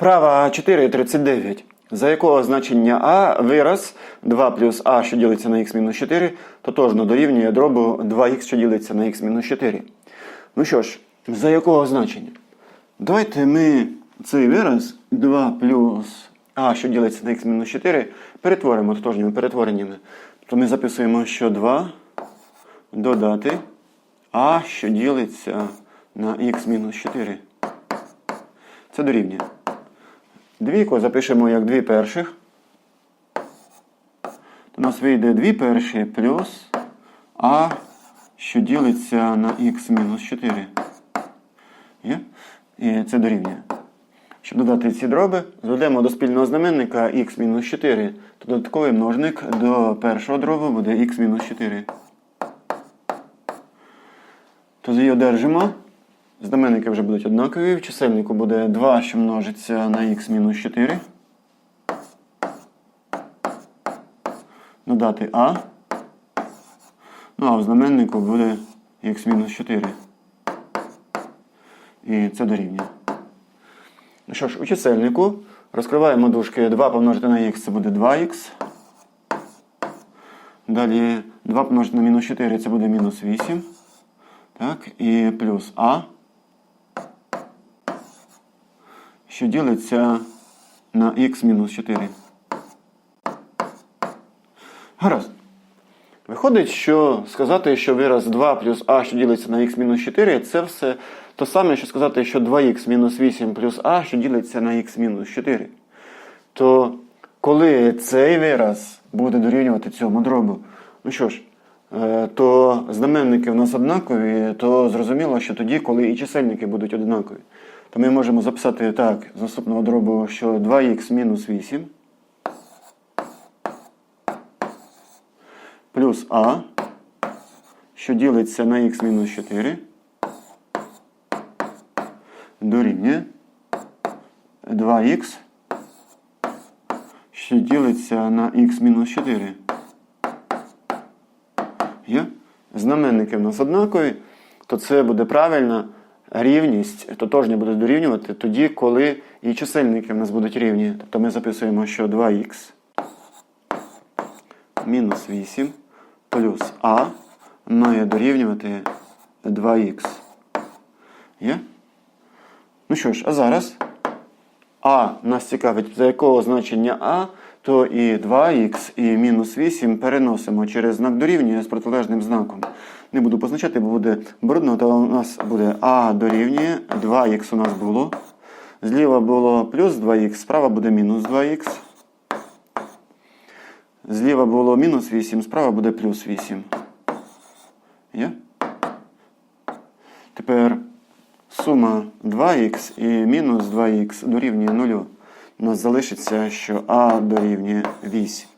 Вправа 4.39. За якого значення А вираз 2 плюс А, що ділиться на х мінус 4, тотожно дорівнює дробу 2х, що ділиться на х мінус 4. Ну що ж, за якого значення? Давайте ми цей вираз 2 плюс А, що ділиться на х мінус 4, перетворимо тотожніми перетвореннями. То ми записуємо, що 2 додати А, що ділиться на х мінус 4. Це дорівнює. Двійку запишемо як дві перших. У нас вийде дві перші плюс А, що ділиться на х мінус 4. Є? І це дорівнює. Щоб додати ці дроби, зведемо до спільного знаменника х мінус 4. То додатковий множник до першого дробу буде х мінус 4. Тоді одержимо. Знаменники вже будуть однакові. В чисельнику буде 2, що множиться на х мінус 4. Додати А. Ну а в знаменнику буде х мінус 4. І це дорівнює. Ну що ж, у чисельнику розкриваємо дужки 2 помножити на х це буде 2х. Далі 2 помножити на мінус 4 це буде мінус 8. Так, і плюс А. Що ділиться на х мінус 4. Гаразд. Виходить, що сказати, що вираз 2 плюс а, що ділиться на х мінус 4, це все то саме, що сказати, що 2х мінус 8 плюс а, що ділиться на х мінус 4. То коли цей вираз буде дорівнювати цьому дробу, ну що ж, е, то знаменники в нас однакові, то зрозуміло, що тоді, коли і чисельники будуть однакові, то ми можемо записати так з наступного дробу, що 2х мінус 8 плюс а, що ділиться на х мінус 4, дорівнює 2х, що ділиться на х мінус 4. Є? Знаменники в нас однакові, то це буде правильна рівність, тотожні буде дорівнювати тоді, коли і чисельники в нас будуть рівні. Тобто ми записуємо, що 2х мінус 8 плюс а має дорівнювати 2х. Є? Ну що ж, а зараз а нас цікавить, за якого значення а, то і 2х, і мінус 8 переносимо через знак дорівнює з протилежним знаком. Не буду позначати, бо буде брудно, то у нас буде а дорівнює, 2х у нас було. Зліва було плюс 2х, справа буде мінус 2х. Зліва було мінус 8, справа буде плюс 8. Є? Тепер сума 2х і мінус 2х дорівнює 0. У нас залишиться, що а дорівнює 8.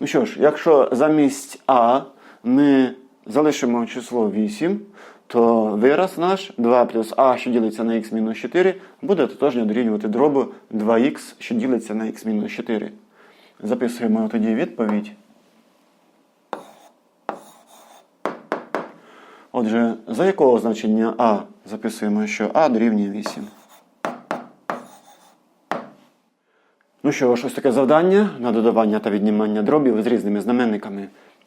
Ну що ж, якщо замість а ми залишимо число 8, то вираз наш 2 плюс а, що ділиться на х мінус 4, буде тотожньо дорівнювати дробу 2х, що ділиться на х мінус 4. Записуємо тоді відповідь. Отже, за якого значення А записуємо, що А дорівнює 8. Ну що ось таке завдання на додавання та віднімання дробів з різними знаменниками.